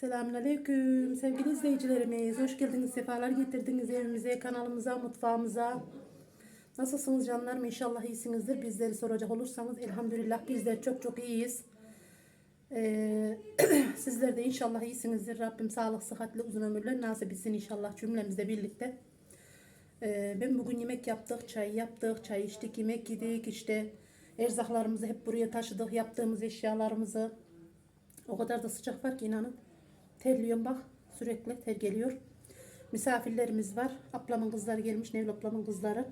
Selamünaleyküm sevgili izleyicilerimiz. Hoş geldiniz, sefalar getirdiniz evimize, kanalımıza, mutfağımıza. Nasılsınız canlarım? İnşallah iyisinizdir. Bizleri soracak olursanız elhamdülillah bizler çok çok iyiyiz. Ee, sizler de inşallah iyisinizdir. Rabbim sağlık, sıhhatli, uzun ömürler nasip etsin inşallah cümlemizle birlikte. Ee, ben bugün yemek yaptık, çay yaptık, çay içtik, yemek yedik. işte erzaklarımızı hep buraya taşıdık, yaptığımız eşyalarımızı. O kadar da sıcak var ki inanın. Terliyorum bak sürekli ter geliyor. Misafirlerimiz var. Ablamın kızları gelmiş. Nevil ablamın kızları.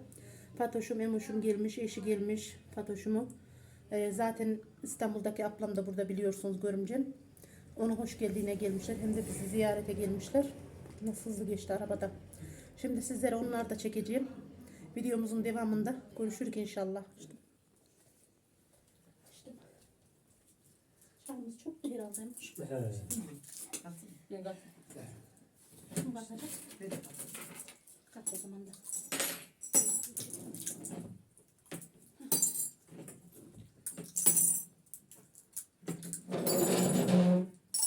Fatoşum, Emoşum gelmiş. Eşi gelmiş. Fatoşumu. Ee, zaten İstanbul'daki ablam da burada biliyorsunuz görümcem. Ona hoş geldiğine gelmişler. Hem de bizi ziyarete gelmişler. Nasıl hızlı geçti arabada. Şimdi sizlere onları da çekeceğim. Videomuzun devamında görüşürük inşallah. İşte. Çayımız çok herhaldeymiş. Ben kalk. Kim bakacak? Kalk o zaman da.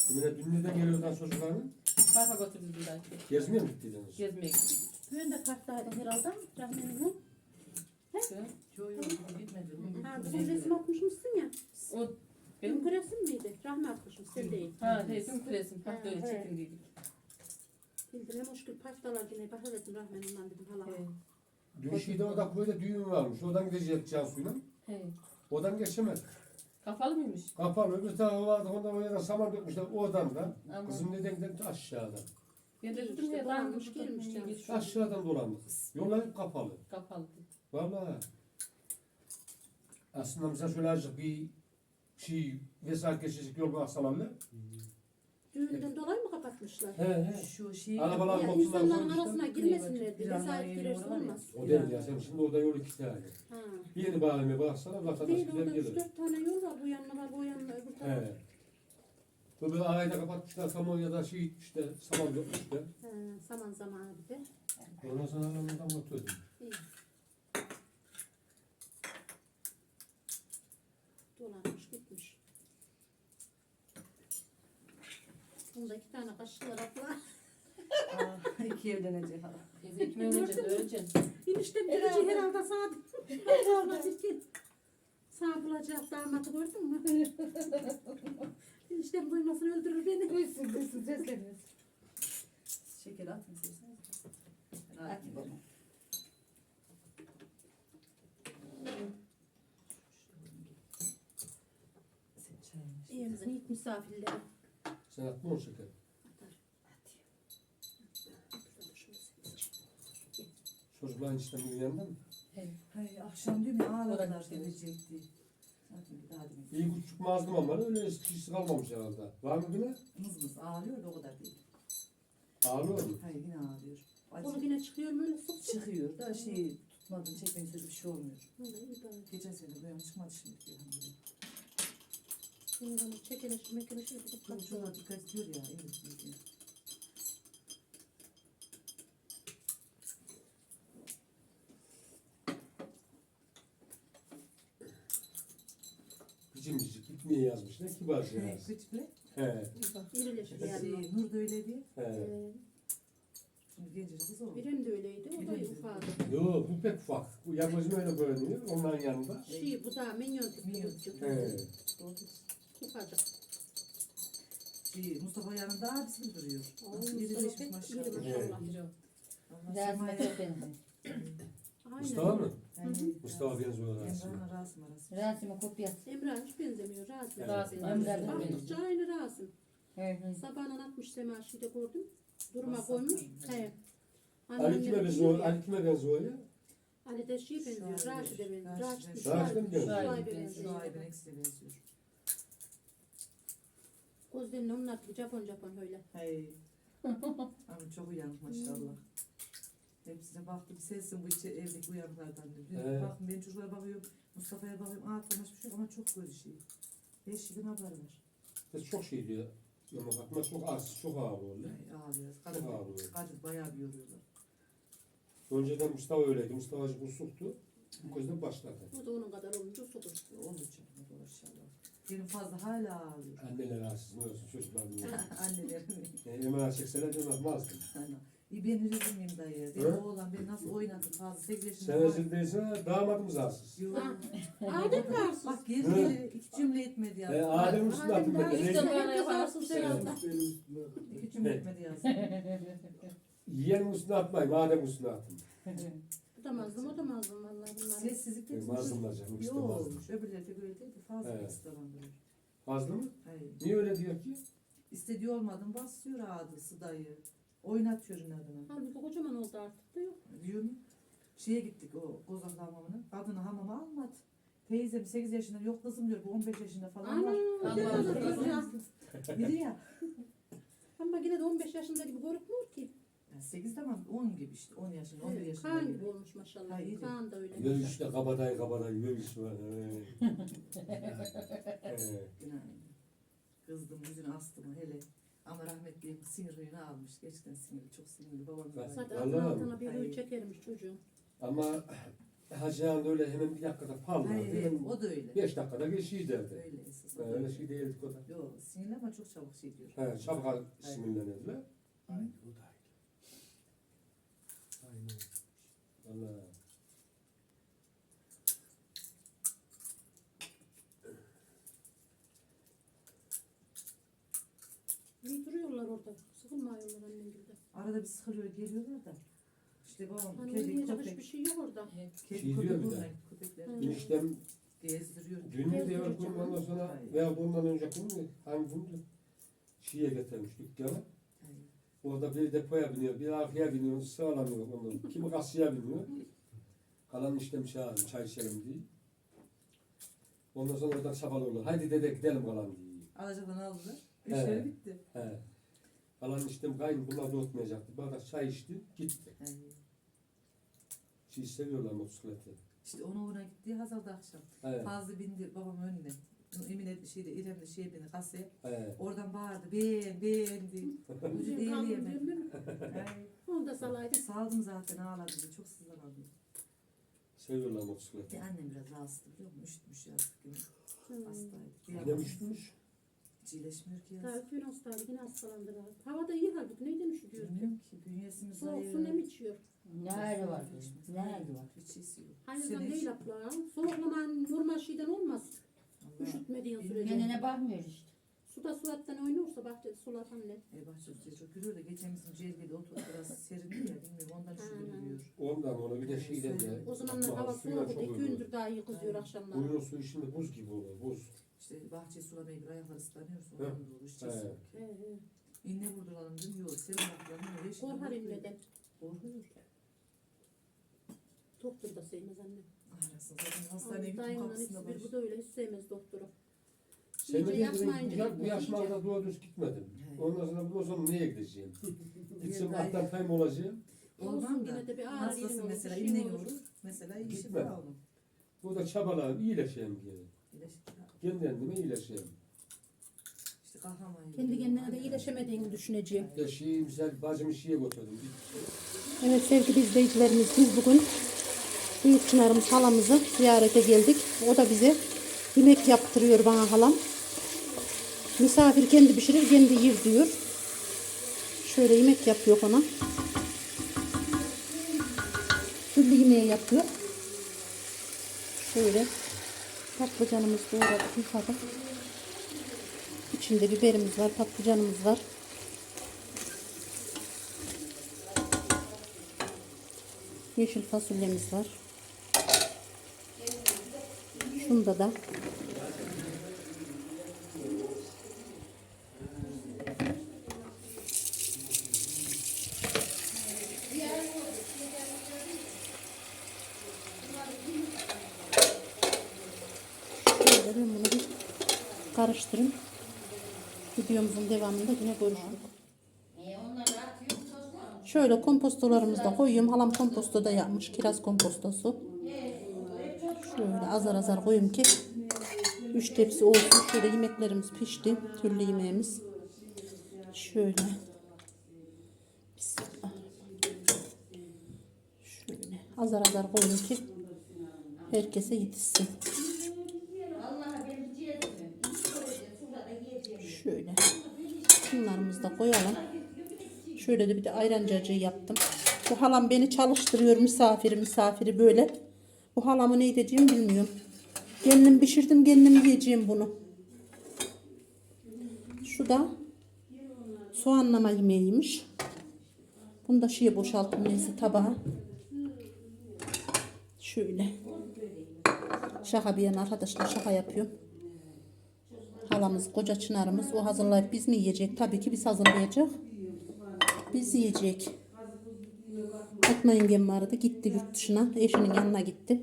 Yine dün neden geliyordan çocukların? Parka götürdüm bir daha. Gezmeye mi gittiydiniz? Gezmeye gittik. Ben de kartlardım herhalde. Rahmenin Yo yo gitmedim. Ha, sen resim atmışmışsın ya. O Rahmi atmışım, sen değil. ha teyzem kulesim. Parkta öyle Ha, evet. çekindiydik. Bildim, hem hoş bir parktalar yine. Bakar dedim Rahmen'imden dedim hala. He. Dün şeyde orada köyde düğün varmış. Oradan gidecek Cansu'yla. He. Oradan geçemedi. Kapalı mıymış? Kapalı öbür tarafı vardı. Ondan o yana saman dökmüşler. Oradan da. Aman. Kızım neden gidelim aşağıdan. Ben de dedim İşte ya girmiş canım. geçiyor. Aşağıdan dolandık. Yollar hep kapalı. Kapalı. Vallahi. Aslında mesela şöyle azıcık bir şey vesaire geçecek yol baksalarla. Düğünden dolayı mı kapatmışlar? He he. Şu şey Arabalar Ya motorlar insanların koymuşlar. arasına girmesinler diye. Biraz daha yeni girerse ya. olmaz. O değil ya sen şimdi orada yol iki tane. Ha. Yeni bağlamaya baksana vatandaş Değil güzel orada üç gelir. dört tane yol var. Bu yanına var, bu yanına öbür tarafa. He. Böyle arayı da kapatmışlar Samanya'da şey işte saman dökmüşler. Ha, saman zamanı bir de. Ondan sonra aramızdan mutluydum. İyi. Dolanmış Bunda iki tane kaşıklar atla. Aa, iki evlenecek hala. Teyze ekmeği öğreneceğiz, öğreneceğiz. Eniştem gidecek herhalde saat. Herhalde. Sağ bulacak damatı gördün mü? Eniştem duymasın öldürür beni. Duysun duysun sesleniyor. Şeker atın. Sen çayını iç. Evimizin ilk misafirleri. Sen atma onu şeker. Çocukların işleminin yanında mı? He. Hayır akşam diyorum ya ağladılar gelecekti. Zaten bir daha demek. İyi küçük mazlum ama öyle eskisi kalmamış herhalde. Var mı bile? Mız mız ağlıyor da o kadar değil. Ağlıyor mu? Hayır yine ağlıyor. Acı yine çıkıyor mu çıkıyor da şey tutmadın çekmeyin sözü bir şey olmuyor. Geçen sene bu yana çıkmadı şimdi diyor. Şimdi onu çekeleş, mekeleş yapıp Çocuğa dikkat ediyor ya. Evet, evet. Cicim cicik gitmeye yazmış. Ne kibar şey He, yaz. Küçük mü? He. İrileşir Şey, yani. Nur da öyle değil. He. Ee, Şimdi gencecik kız oldu. Birim de öyleydi, o da Birim de. ufadı. Yo bu pek ufak. Bu yaklaşım öyle görünüyor. Onların yanında. Şey, bu da minyon tipi Minyon. çocuk. He. Doğru. Ufacık. Şey, Mustafa yanında abisi mi duruyor? Nasıl Mustafa maşallah. iri maşallah. Allah Lazım Sema'ya-. Aynen. Mustafa mı? Yani- Mustafa benziyor aslında. Emrah'la Rasim arası. Rasim'in kopyası. Emrah hiç benzemiyor. Rasim. Rasim, Baktıkça Emrah'dan Baktıkça aynı Rasim. He he. Sabahına atmış Sema şeyde gördüm. Duruma Masal. koymuş. He. Ali kime benziyor? Ali kime benziyor ya? Ali de şey benziyor. Şuayb'e. Raşid'e benziyor. Raşid'e. Raşid'e mi benziyor? Şuayb'e benziyor. Benziyor. Gözlerinin onlar gibi Japon Japon öyle. Hey. Ama çok uyanık maşallah. Hepsine baktım sensin bu içi evdeki uyanıklardan dedim. Evet. Bakın ben çocuklara bakıyorum. Mustafa'ya bakıyorum. Aa tanışmış yok ama çok böyle şey. Beş yılın haberi var. Biz çok şey diyor. Ama bakma çok az, çok ağır oldu. Ay, ağlıyor. Çok Kadın, ağlıyor. kadın bayağı bir yoruyorlar. Önceden Mustafa öyleydi. Mustafa'cık usuktu. Bu gözden başladı. O da onun kadar olunca sokur. Olur canım. Olur inşallah. Benim fazla hala ağlıyor. Anneler rahatsız mı olsun çocuklar mı olsun. Annelerim. E, Emel çekseler de bakmazdım. İyi ben üzülür müyüm dayı? Benim Hı? oğlan beni nasıl oynadı fazla 8 yaşında. Sen var. değilse damadımız rahatsız. Yok. Adem varsın. Bak geri Hı. geri iki cümle etmedi ya. E, Adem atın daha ben de. bana yaparsın sen. cümle etmedi ya. Yiyenin üstüne atmayın, Adem üstüne atın. Tutamazdım otamazdım vallahi bunları. Sessizlik E, mazlumlar canım, işte Yok. mazlum. Öbürleri de böyle değil de fazla Evet. kısıtlandırıyor. Fazla mı? Hayır. Niye öyle diyor ki? İstediği olmadım basıyor ağdısı dayı. Oynatıyor inadına. Halbuki kocaman oldu artık da yok. Diyorum. Şeye gittik o Kozaklı hamamına. Kadını hamama almadı. Teyzem 8 yaşında yok kızım diyor. Bu 15 yaşında falan Ana var. Allah ne Allah. kadar. Biri ya. Ama yine de 15 yaşında gibi görünmüyor ki. Yani 8 tamam 10 gibi işte 10 yaşında 11 yaşında Kaan gibi. gibi olmuş maşallah. Ha, iyi. Kaan da öyle. Yürü işte kabadayı kabadayı işte var. Ee, Günaydın. Kızdım yüzünü astım hele. Ama rahmetli sinir huyunu almış. Gerçekten sinirli çok sinirli babam. Ben- gibi. Zaten Vallahi altına bir Hayır. huy çekermiş çocuğum. Ama Hacı Han öyle hemen bir dakikada parlar. Hayır, Hemen o da öyle. beş dakikada geçiyor derdi. Öyle esas. o da Öyle öyle. şey değildik o da. Yok sinirli ama çok çabuk şey diyor. He, çabuk sinirlenirler. Aynı o da Valla. İyi duruyorlar orada. Sıkılmıyorlar annem gibi. Arada bir sıkılıyor geliyorlar da. İşte babam Hani kedi oynayacak hiçbir köpek. şey yok orada. Kedi Şey diyor köpek bir de. olmayın köpekler. Hı. Eniştem Gezdiriyor. dün mü diyor gün ondan sonra veya bundan önce mü? Hangi gündü? Şiye getirmiş dükkana. Orada bir depoya biniyor, bir arkaya biniyor, sıralanıyor ondan. Kimi kasıya biniyor. Kalan işlem çağırıyor, çay içelim diye. Ondan sonra oradan çabalıyorlar. Haydi dede gidelim kalan diye. Alacaktan aldılar. He. İşleri bitti. He. Kalan işlem kayın bunlar da oturmayacaktı. Bardak çay içti, gitti. Hayır. Şey seviyorlar motosikleti. İşte ona uğruna gitti Hazal da akşam. He. Fazla bindi babam önüne. Emine şeyde İrem de şey bindi kasaya. He. Oradan bağırdı. Beğen beğen diye. Ucu değil Kaldım yeme. diyorum değil mi? Hayır. Onu da salaydı. Saldım zaten ağladı. Çok sızlamadım. Seviyorlar motosikleti. Bir annem biraz rahatsız biliyor musun? Üşütmüş yazık gün. Hmm. Hastaydı. Bir yandan üşütmüş? hiç iyileşmiyor ki yazık. Tabii dün hastaydı yine hastalandı. rahat. Hava da iyi halbuki neyden üşütüyor ki? Bilmiyorum ki bünyesi mi Soğuk su ne mi içiyor? Nerede var? Nerede var? Hiç iyisi yok. Hayırdan Sen hiç- değil abla. Soğuklaman normal şeyden olmaz. Üşütmediğin sürece. Kendine bakmıyor işte. Suda surattan oynuyorsa bahçede sular anne. E bahçede çok gülüyor da geçen bizim Celil'de oturup biraz serindi ya bilmiyorum ondan üşüdürüyor. Ondan onu bir de şeyden de. O zamanlar hava soğuk. İki gündür daha iyi kızıyor akşamlar. Buyurun su şimdi buz gibi olur, buz. İşte bahçeyi sulamaya gidiyor ayakları ıslanıyorsa Hı. ondan da olur. İşte He. soğuk. He he. İğne vurduralım dedim yok senin ayaklarını öyle şimdi. Korkar imleden. Korkuyor. Doktor da sevmez anne. Anasını zaten hastaneye gittim kapısında ikisi bir baş. bu da öyle hiç sevmez doktoru. Sen de yakmayınca bu, ya, bu gitmez, yaşlarda doğru düz gitmedim. He. Ondan sonra bundan sonra neye gideceğim? Gitsem Gayet- attan time olacağım. Olsun Olmam da. yine de bir ağrı olur, mesela bir iğne olur. Mesela iyi Gitme. şifa aldım. Burada çabalayayım, iyileşeyim diye. İyileşti. Kendi kendime iyileşeyim. İşte kahraman. Kendi kendine de iyileşemediğini düşüneceğim. Şey, güzel bacımı şeye götürdüm. Evet sevgili izleyicilerimiz biz bugün Büyük Çınar'ımız halamızı ziyarete geldik. O da bize yemek yaptırıyor bana halam. Misafir kendi pişirir kendi yer diyor. Şöyle yemek yapıyor ona. Türlü yemeği yapıyor. Şöyle patlıcanımız doğradık yıkadık. İçinde biberimiz var, patlıcanımız var. Yeşil fasulyemiz var. Şunda da ben bunu bir karıştırın. Videomuzun devamında yine görüşürüz. Şöyle kompostolarımızı da koyuyorum. Halam komposto da yapmış. Kiraz kompostosu. Şöyle azar azar koyayım ki 3 tepsi olsun. Şöyle yemeklerimiz pişti. Türlü yemeğimiz. Şöyle. Şöyle azar azar koyayım ki herkese yetişsin. Şöyle. Şunlarımızı da koyalım. Şöyle de bir de ayran cacığı yaptım. Bu halam beni çalıştırıyor misafiri misafiri böyle. Bu halamı ne edeceğim bilmiyorum. Kendim pişirdim kendim yiyeceğim bunu. Şu da soğanlama yemeğiymiş. Bunu da şeye boşalttım neyse tabağa. Şöyle. Şaka bir yana arkadaşlar şaka yapıyorum. Halamız, koca çınarımız o hazırlayıp biz mi yiyecek? Tabii ki biz hazırlayacak. Biz yiyecek. Fatma yengem vardı. Gitti yurt dışına. Eşinin yanına gitti.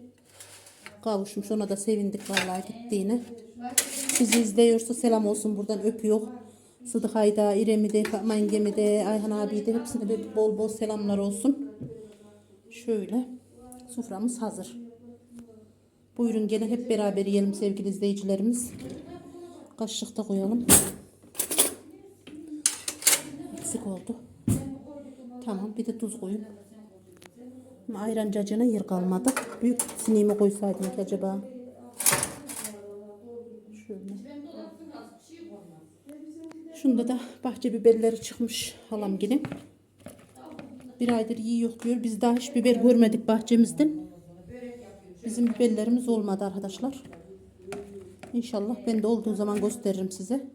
Kavuşmuş. Ona da sevindik vallahi gittiğine. Bizi izliyorsa selam olsun buradan öpüyor. Sıdık Ayda, İrem'i de, Fatma yengemi de, Ayhan abi de hepsine bir bol bol selamlar olsun. Şöyle. Soframız hazır. Buyurun gelin hep beraber yiyelim sevgili izleyicilerimiz. Kaşık da koyalım. Eksik oldu. Tamam bir de tuz koyun. Ama Ayran cacığına yer kalmadı. Büyük sineğimi koysaydım ki acaba. Şöyle. Şunda da bahçe biberleri çıkmış halam gelin. Bir aydır yiyor diyor. Biz daha hiç biber görmedik bahçemizden. Bizim biberlerimiz olmadı arkadaşlar. İnşallah ben de olduğu zaman gösteririm size.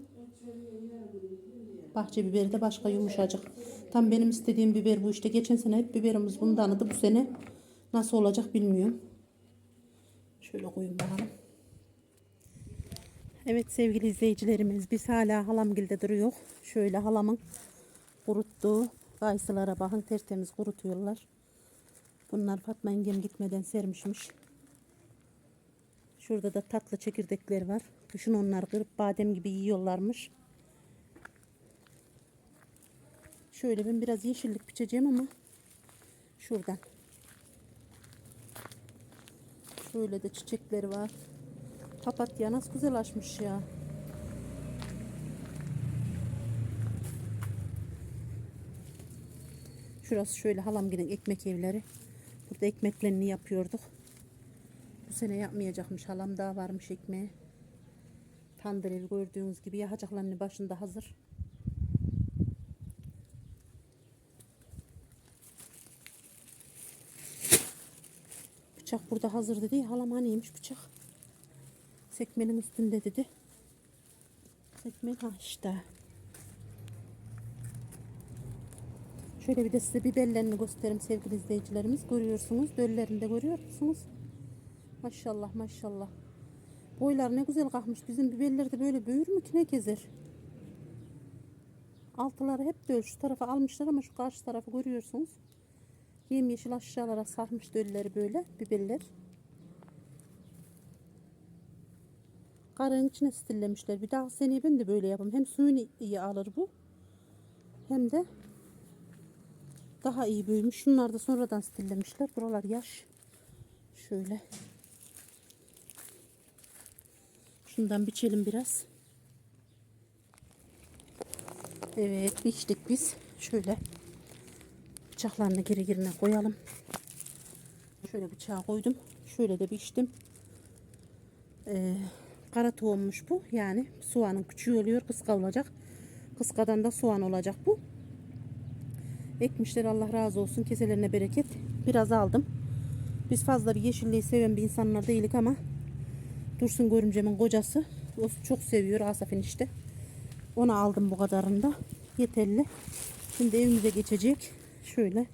Bahçe biberi de başka yumuşacık. Tam benim istediğim biber bu işte. Geçen sene hep biberimiz bundandı. Bu sene nasıl olacak bilmiyorum. Şöyle koyun bakalım. Evet sevgili izleyicilerimiz biz hala halamgilde duruyor. Şöyle halamın kuruttuğu kayısılara bakın tertemiz kurutuyorlar. Bunlar Fatma yengem gitmeden sermişmiş. Şurada da tatlı çekirdekler var. Kışın onlar kırıp badem gibi yiyorlarmış. Şöyle ben biraz yeşillik biçeceğim ama şuradan. Şöyle de çiçekleri var. Papatya nasıl güzel açmış ya. Şurası şöyle halam giden ekmek evleri. Burada ekmeklerini yapıyorduk. Bu sene yapmayacakmış halam daha varmış ekmeği. Tandır evi gördüğünüz gibi yağacaklarının başında hazır. Bıçak burada hazır dedi. Halam haniymiş bıçak. Sekmenin üstünde dedi. Sekmen ha işte. Şöyle bir de size biberlerini göstereyim sevgili izleyicilerimiz. Görüyorsunuz. Döllerini de görüyor musunuz? Maşallah maşallah. Boylar ne güzel kalkmış. Bizim biberler de böyle büyür mü ki ne gezer? Altıları hep döl. Şu tarafa almışlar ama şu karşı tarafı görüyorsunuz. Yemyeşil aşağılara sarmış dölleri böyle biberler. Karın içine stillemişler. Bir daha seneye ben de böyle yapayım. Hem suyunu iyi alır bu. Hem de daha iyi büyümüş. Şunlar da sonradan stillemişler. Buralar yaş. Şöyle. Şundan biçelim biraz. Evet biçtik biz. Şöyle bıçaklarını geri yerine koyalım. Şöyle bıçağı koydum. Şöyle de biçtim. Ee, kara tohummuş bu. Yani soğanın küçüğü oluyor. Kıska olacak. Kıskadan da soğan olacak bu. Ekmişler Allah razı olsun. Keselerine bereket. Biraz aldım. Biz fazla bir yeşilliği seven bir insanlar değilik ama Dursun görümcemin kocası o çok seviyor Asaf'ın işte. Ona aldım bu kadarını da. Yeterli. Şimdi evimize geçecek. Şöyle.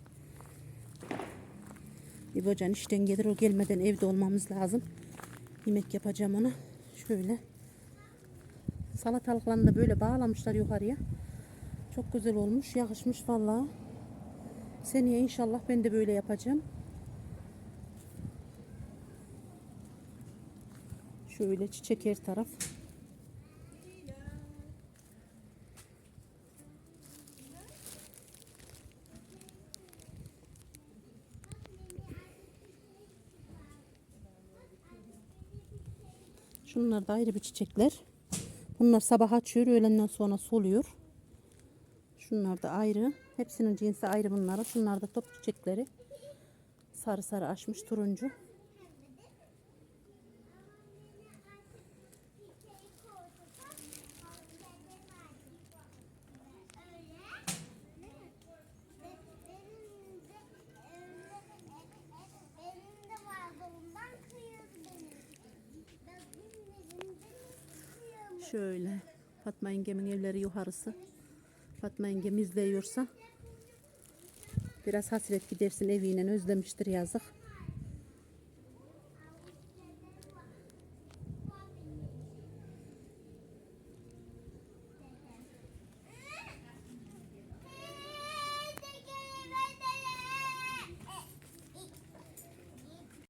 İbocan işten gelir. O gelmeden evde olmamız lazım. Yemek yapacağım ona. Şöyle. Salatalıklarını da böyle bağlamışlar yukarıya. Çok güzel olmuş. Yakışmış vallahi. Seneye inşallah ben de böyle yapacağım. Şöyle çiçek her taraf. Şunlar da ayrı bir çiçekler. Bunlar sabah açıyor, öğlenden sonra soluyor. Şunlar da ayrı. Hepsinin cinsi ayrı bunlara. Şunlar da top çiçekleri. Sarı sarı açmış turuncu. Şöyle. Fatma yengemin evleri yukarısı. Fatma yengem izliyorsa biraz hasret gidersin eviyle özlemiştir yazık.